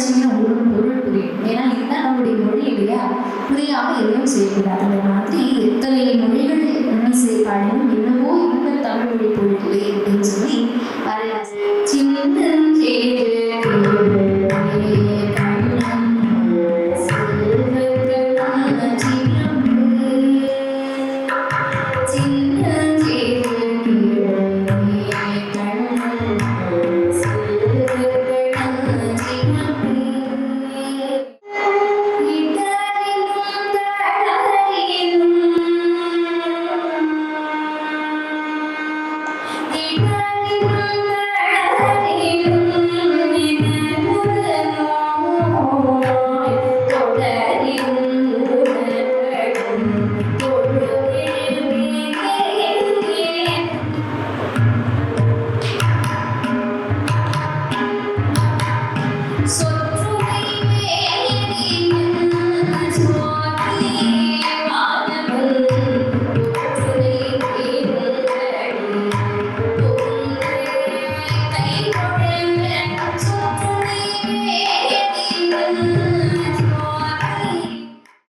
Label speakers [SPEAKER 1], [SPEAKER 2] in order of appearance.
[SPEAKER 1] படிச்சீங்கன்னா உங்களுக்கு பொருள் புரியும். ஏன்னா இதுதான் நம்முடைய மொழி இல்லையா? புரியாம எதுவும் செய்யக்கூடாது. அந்த மாதிரி எத்தனை மொழிகள் என்ன செய்யப்பாடினும் என்னவோ இந்த தமிழ் மொழி பொருட்களே அப்படின்னு சொல்லி வரலாறு. சின்ன